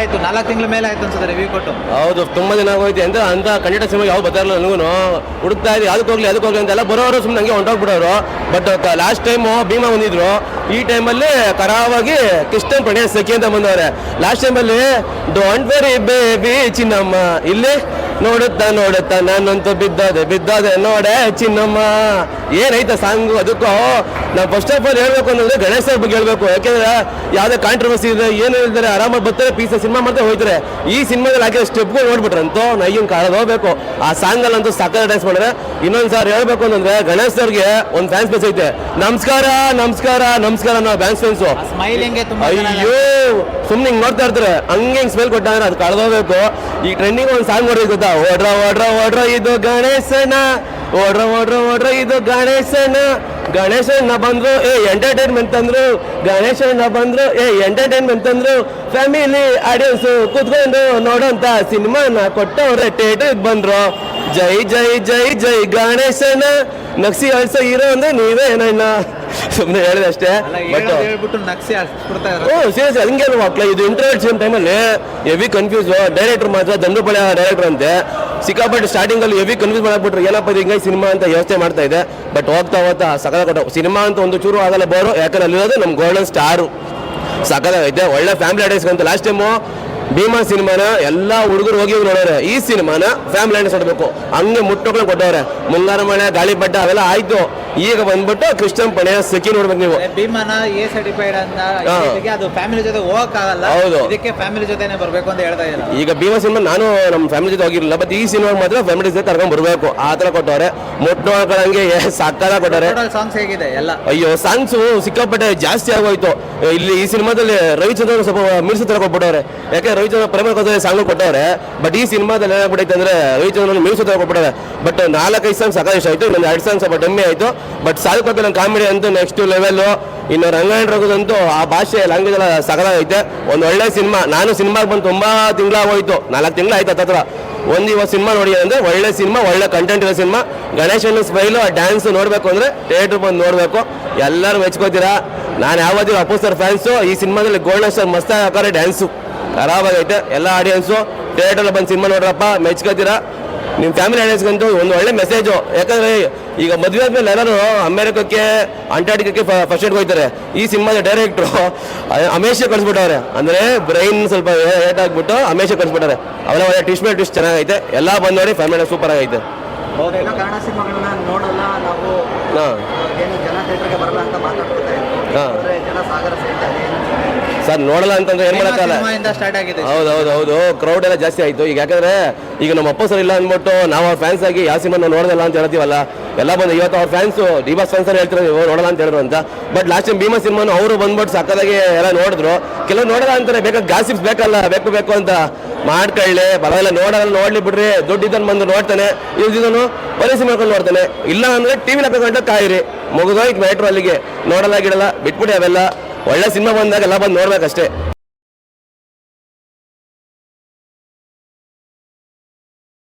ಆಯ್ತು, ನಾಲ್ಕು ತಿಂಗಳ ಮೇಲೆ ಆಯ್ತು ಅನ್ಸುತ್ತೆ ರಿವ್ಯೂ ಕೊಟ್ಟು. ಹೌದು, ತುಂಬಾ ದಿನ ಆಗೋಯ್ತು. ಅಂತ ಅಂತ ಕನ್ನಡ ಸಿನಿಮಾ ಯಾವ ಬರ್ತಾರಲ್ಲ ನನಗೂ ಹುಡುಕ್ತಾ ಇದ್ದೆ ಅದಕ್ಕೆ ಹೋಗ್ಲಿ ಅದಕ್ಕೆ ಹೋಗ್ಲಿ ಅಂತೆಲ್ಲ ಬರೋರು ಸುಮ್ಮನೆ ಹಂಗೆ ಹೊಂಟೋಗ್ಬಿಡೋರು. ಬಟ್ ಲಾಸ್ಟ್ ಟೈಮು ಭೀಮಾ ಬಂದಿದ್ರು. ಈ ಟೈಮಲ್ಲಿ ಕರಾವಾಗಿ ಕೃಷ್ಣನ್ ಪ್ರಣಯ ಸಖಿ ಅಂತ ಬಂದವ್ರೆ. ಲಾಸ್ಟ್ ಟೈಮಲ್ಲಿ ಡೋಂಟ್ ವೆರಿ ಬೇಬಿ ಚಿನ್ನಮ್ಮ. ಇಲ್ಲಿ ನೋಡುತ್ತಾ ನೋಡುತ್ತಾ ನಾನಂತೂ ಬಿದ್ದೋದೆ ಬಿದ್ದೋದೆ ನೋಡೆ ಚಿನ್ನಮ್ಮ. ಏನೈತೆ ಸಾಂಗು ಅದಕ್ಕೂ? ನಾವು ಫಸ್ಟ್ ಆಫ್ ಆಲ್ ಹೇಳ್ಬೇಕು ಅಂತಂದ್ರೆ ಗಣೇಶ ಸರ್ ಬಗ್ಗೆ ಹೇಳ್ಬೇಕು. ಯಾಕೆಂದ್ರೆ ಯಾವ್ದೇ ಕಾಂಟ್ರವರ್ಸಿ ಇದೆ ಏನು ಇದ್ದಾರೆ ಆರಾಮಾಗಿ ಬರ್ತಾರೆ ಪೀಸ್ ಸಿನಿಮಾ ಮಾಡ್ತಾ ಹೋಯ್ತಾರೆ. ಈ ಸಿನಿಮಾದಲ್ಲಿ ಹಾಕಿರೋ ಸ್ಟೆಪ್ಗಳು ನೋಡ್ಬಿಟ್ರಂತೂ ನೈನ್ ಕಾಲದ ಹೋಗ್ಬೇಕು. ಆ ಸಾಂಗ್ ಅಲ್ಲಂತೂ ಸಕ್ಕರೆ ಡ್ಯಾನ್ಸ್ ಮಾಡಿದ್ರೆ ಇನ್ನೊಂದು ಸಾರ್ ಹೇಳ್ಬೇಕು ಅಂತಂದ್ರೆ ಗಣೇಶ್ ಸರ್ಗೆ ಒಂದು ಫ್ಯಾನ್ಸ್ ಬೇಸ್ ಐತೆ. ನಮಸ್ಕಾರ ನಮಸ್ಕಾರ ನಮಸ್ಕಾರ ನಾವು ಫ್ಯಾನ್ಸ್ ಫ್ಯಾನ್ಸು ಅಯ್ಯೋ ಸುಮ್ನೆ ಹಿಂಗೆ ನೋಡ್ತಾ ಇರ್ತಾರೆ. ಹಂಗೆ ಸ್ಮೆಲ್ ಸ್ಮೆಲ್ ಕೊಟ್ಟಾದ್ರೆ ಅದು ಕಳೆದೋಗ್ಬೇಕು. ಈ ಟ್ರೆಂಡಿಂಗ್ ಒಂದು ಸಾಂಗ್ ನೋಡಿದ್ರೆ ಗೊತ್ತಾ ಓಡ್ರ ಓಡ್ರ ಓಡ್ರ, ಇದು ಗಣೇಶನ. ಓಡ್ರ ಓಡ್ರ ಓಡ್ರ, ಇದು ಗಣೇಶನ. ಗಣೇಶನ ಬಂದ್ರು, ಏ ಎಂಟರ್ಟೈನ್ಮೆಂಟ್ ತಂದ್ರು ಗಣೇಶನ ಬಂದ್ರು, ಏ ಎಂಟರ್ಟೈನ್ಮೆಂಟ್ ತಂದ್ರು ಫ್ಯಾಮಿಲಿ ಆಡಿಯನ್ಸ್ ಕೂತ್ಕೊಂಡು ನೋಡೋಂತ ಸಿನಿಮಾನ ಕೊಟ್ಟವ್ರೆ ಥಿಯೇಟರ್ಗೆ ಬಂದ್ರು. ಜೈ ಜೈ ಜೈ ಜೈ ಗಣೇಶನ. ನಕ್ಸಿ ಅಳ್ಸೋ ಹೀರೋ ಅಂದ್ರೆ ನೀವೇ ನನ್ನ ಸುಮ್ಮನೆ ಹೇಳಿದೆ ಅಷ್ಟೇ. ಅಲ್ಲ ಬಟ್ ಹೇಳ್ಬಿಟ್ಟು ಓ ಸೀರಿಯಸ್ ಹಂಗೆ ಮಕ್ಕಳು ಇದು ಇಂಟರ್ವ್ಯೂ ಸೇಮ್ ಟೈಮಲ್ಲಿ ಹೆವಿ ಕನ್ಫ್ಯೂಸ್ ಡೈರೆಕ್ಟರ್ ಮಾತ್ರ ದಂಡುಪಳ್ಳಿ ಡೈರೆಕ್ಟರ್ ಅಂತೆ. ಸಿಕ್ಕಾಪಟ್ಟೆ ಸ್ಟಾರ್ಟಿಂಗ್ ಅಲ್ಲಿ ಹೆವಿ ಕನ್ಫ್ಯೂಸ್ ಮಾಡ್ಬಿಟ್ರು ಏನಪ್ಪ ಇದು ಹಿಂಗೆ ಸಿನಿಮಾ ಅಂತ ಯೋಚನೆ ಮಾಡ್ತಾ ಇದೆ. ಬಟ್ ಹೋಗ್ತಾ ಹೋಗ್ತಾ ಸಕಲ ಕೊಟ್ಟ ಸಿನಿಮಾ ಅಂತ ಒಂದು ಚೂರು ಆಗಲ್ಲ ಬೋರು ಯಾಕಂದ್ರೆ ಅಲ್ಲಿರೋದು ನಮ್ಮ ಗೋಲ್ಡನ್ ಸ್ಟಾರು ಸಕಲಾಗೈತೆ ಒಳ್ಳೆ ಫ್ಯಾಮಿಲಿ ಅಡೈಸ್ ಅಂತ ಲಾಸ್ಟ್ ಟೈಮು ಭೀಮಾ ಸಿನಿಮಾನ ಎಲ್ಲ ಹುಡುಗರು ಹೋಗಿ ನೋಡೋರೆ. ಈ ಸಿನಿಮಾನ ಫ್ಯಾಮಿಲಿ ಅಡೈಸ್ ನೋಡಬೇಕು ಹಂಗೆ ಮುಟ್ಟೋಕ್ಳು ಕೊಟ್ಟವ್ರೆ. ಮುಂಗಾರು ಮಳೆ ಬಡ್ಡ ಅವೆಲ್ಲ ಆಯ್ತು. ಈಗ ಬಂದ್ಬಿಟ್ಟು ಕೃಷ್ಣನ್ ಪಣೆಯ ಸಖಿ ನೋಡ್ಬೇಕು ನೀವು. ಭೀಮನ ಎ ಸರ್ಟಿಫೈಡ್ ಅಂತ ಹಾ. ಇದಕ್ಕೆ ಅದು ಫ್ಯಾಮಿಲಿ ಜೊತೆ ಹೋಗಕ್ ಆಗಲ್ಲ ಹೌದು. ಇದಕ್ಕೆ ಫ್ಯಾಮಿಲಿ ಜೊತೆನೆ ಬರಬೇಕು ಅಂತ ಹೇಳ್ತಾ ಇದ್ದಾರೆ ಈಗ ಭೀಮ ಸಿನಿಮಾ ನಾನು ನಮ್ಮ ಫ್ಯಾಮಿಲಿ ಜೊತೆ ಹೋಗಿರಲಿಲ್ಲ ಬಟ್ ಈ ಸಿನಿಮಾ ಮಾತ್ರ ಫ್ಯಾಮಿಲಿ ಜೊತೆ ಕರ್ಕೊಂಡ್ ಬರಬೇಕು. ಆ ಥರ ಕೊಟ್ಟವ್ರೆ. ಮೊಟ್ಟ ಹಾಕೊಳಂಗೆ ಸಾಕಾರ ಕೊಟ್ಟವ್ರೆ. ಸಾಂಗ್ಸ್ ಹೇಗಿದೆ? ಎಲ್ಲ. ಅಯ್ಯೋ ಸಾಂಗ್ಸ್ ಸಿಕ್ಕಾಪಟ್ಟೆ ಜಾಸ್ತಿ ಆಗೋಯ್ತು. ಇಲ್ಲಿ ಈ ಸಿನಿಮಾದಲ್ಲಿ ರವಿಚಂದ್ರ ಸ್ವಲ್ಪ ಮಿರ್ಸಿ ತರ ಕೊಟ್ಬಿಟ್ಟವ್ರೆ. ಯಾಕೆ ರವಿಚಂದ್ರ ಪ್ರೇಮ ಕಥೆ ಸಾಂಗ್ ಕೊಟ್ಟವ್ರೆ ಬಟ್ ಈ ಸಿನಿಮಾದಲ್ಲಿ ಏನಾಗ್ಬಿಟ್ಟೈತೆ ಅಂದ್ರೆ ರವಿಚಂದ್ರನ್ ಮಿರ್ಸಿ ತರ ಕೊಟ್ಬಿಟ್ಟವ್ರೆ. ಬಟ್ ನಾಲ್ಕೈದು ಸಾಂಗ್ ಸಾಕಾಗಿ ಇಷ್ಟ ಆಯ್ತು ಇನ್ನೊಂದು ಎರಡು ಸಾಂಗ್ ಸ್ವಲ್ಪ ಡಮ್ಮಿ ಆಯ್ತು. ಬಟ್ ಕೊಟ್ಟು ನನ್ನ ಕಾಮಿಡಿ ಅಂತೂ ನೆಕ್ಸ್ಟ್ ಲೆವೆಲ್ ಇನ್ನು ರಂಗಾಯಣ ಆ ಭಾಷೆ ಲ್ಯಾಂಗ್ವೇಜ್ ಎಲ್ಲ ಐತೆ. ಒಂದು ಒಳ್ಳೆ ಸಿನಿಮಾ. ನಾನು ಸಿನಿಮಾಗೆ ಬಂದು ತುಂಬಾ ತಿಂಗಳಾಗೋಯ್ತು. ನಾಲ್ಕು ತಿಂಗಳು ಆಯ್ತು ಹತ್ತತ್ರ ಒಂದು ಇವತ್ತು ಸಿನಿಮಾ ನೋಡಿ ಅಂದ್ರೆ ಒಳ್ಳೆ ಸಿನಿಮಾ, ಒಳ್ಳೆ ಕಂಟೆಂಟ್ ಇರೋ ಸಿನಿಮಾ. ಗಣೇಶನ ಸ್ಮೈಲು ಆ ಡ್ಯಾನ್ಸ್ ನೋಡಬೇಕು ಅಂದ್ರೆ ಥಿಯೇಟರ್ ಬಂದು ನೋಡಬೇಕು. ಎಲ್ಲರೂ ಮೆಚ್ಕೋತೀರಾ? ನಾನು ಯಾವತ್ತೂ ಅಪ್ಪು ಸರ್ ಫ್ಯಾನ್ಸು ಈ ಸಿನಿಮಾದಲ್ಲಿ ಗೋಲ್ಡನ್ ಸ್ಟಾರ್ ಮಸ್ತಾಗಿ ಹಾಕೋರೆ ಡ್ಯಾನ್ಸು ಖರಾಬಾಗೈತೆ ಎಲ್ಲ ಆಡಿಯನ್ಸು ಥಿಯೇಟರ್ ಬಂದು ಸಿನಿಮಾ ನೋಡ್ರಪ್ಪ. ಮೆಚ್ಕೋತೀರಾ? ನಿಮ್ಮ ಫ್ಯಾಮಿಲಿ ಆಡಿಯನ್ಸ್ಗಂತೂ ಒಂದು ಒಳ್ಳೆ ಮೆಸೇಜು ಯಾಕಂದ್ರೆ ಈಗ ಮದುವೆ ಆದ್ಮೇಲೆ ಎಲ್ಲರೂ ಅಮೆರಿಕಕ್ಕೆ ಅಂಟಾರ್ಟಿಕಕ್ಕೆ ಫಸ್ಟ್ ಏಡ್ ಹೋಗ್ತಾರೆ. ಈ ಸಿನಿಮಾದ ಡೈರೆಕ್ಟ್ರು ಅಮೇಶ ಕಳಿಸ್ಬಿಟ್ಟವ್ರೆ. ಅಂದ್ರೆ ಬ್ರೈನ್ ಸ್ವಲ್ಪ ಏಟ್ ಆಗ್ಬಿಟ್ಟು ಅಮೇಶ ಕಳಿಸ್ಬಿಟ್ಟಾರೆ ಅವರ ಒಳ್ಳೆ ಟ್ವಿಸ್ಟ್ ಟ್ವಿಸ್ಟ್ ಚೆನ್ನಾಗೈತೆ. ಎಲ್ಲ ಬಂದು ನೋಡಿ ಫ್ಯಾಮಿಲಿ ಸೂಪರ್ ಆಗೈತೆ. ಹಾಂ. ಹಾ. ಸರ್ ನೋಡಲ್ಲ ಅಂತಂದ್ರೆ ಏನು ಮಾಡೋಕ್ಕಲ್ಲ ಸ್ಟಾರ್ಟ್ ಆಗಿದೆ ಹೌದು ಹೌದು ಹೌದು ಕ್ರೌಡ್ ಎಲ್ಲ ಜಾಸ್ತಿ ಆಯ್ತು. ಈಗ ಯಾಕಂದ್ರೆ ಈಗ ನಮ್ಮ ಅಪ್ಪ ಸರ್ ಇಲ್ಲ ಅಂದ್ಬಿಟ್ಟು ನಾವು ಅವ್ರ ಫ್ಯಾನ್ಸ್ ಆಗಿ ಯಾವ ಸಿನಿಮಾ ನೋಡೋದಲ್ಲ ಅಂತ ಹೇಳ್ತೀವಲ್ಲ ಎಲ್ಲ ಬಂದು ಇವತ್ತು ಅವ್ರ ಫ್ಯಾನ್ಸ್ ಡಿಬಾಸ್ ಫ್ಯಾನ್ಸ್ ಹೇಳ್ತಾರೆ ನೀವು ನೋಡಲ್ಲ ಅಂತ ಹೇಳಿದ್ರು ಅಂತ. ಬಟ್ ಲಾಸ್ಟ್ ಟೈಮ್ ಭೀಮಾ ಸಿನಿಮಾನು ಅವರು ಬಂದ್ಬಿಟ್ಟು ಸಕ್ಕದಾಗಿ ಎಲ್ಲ ನೋಡಿದ್ರು. ಕೆಲವು ನೋಡಲ್ಲ ಅಂತಾರೆ ಬೇಕಾದ್ರೆ ಗಾಸಿಪ್ಸ್ ಬೇಕಲ್ಲ ಬೇಕು ಬೇಕು ಅಂತ ಮಾಡ್ಕೊಳ್ಳಿ ಬರೋಲ್ಲ ನೋಡಲ್ಲ ನೋಡ್ಲಿ ಬಿಡ್ರಿ ದುಡ್ಡಿದ್ದನ್ನು ಬಂದು ನೋಡ್ತಾನೆ ಇಲ್ದಿದ್ದನು ಪೊಲೀಸ್ ಮಾಡ್ಕೊಂಡು ನೋಡ್ತಾನೆ. ಇಲ್ಲ ಅಂದ್ರೆ ಟಿವಿ ಲಕ್ಕ ಕಾಯಿರಿ ಮುಗಿದೋಯ್ತು ಮ್ಯಾಟ್ರು ಅಲ್ಲಿಗೆ. ನೋಡಲ್ಲ ಗಿಡಲ್ಲ ಬಿಟ್ಬಿಡಿ ಅವೆಲ್ಲ. ಒಳ್ಳೆ ಸಿನಿಮಾ ಬಂದಾಗ ಎಲ್ಲ ಬಂದು ನೋಡ್ಬೇಕಷ್ಟೇ.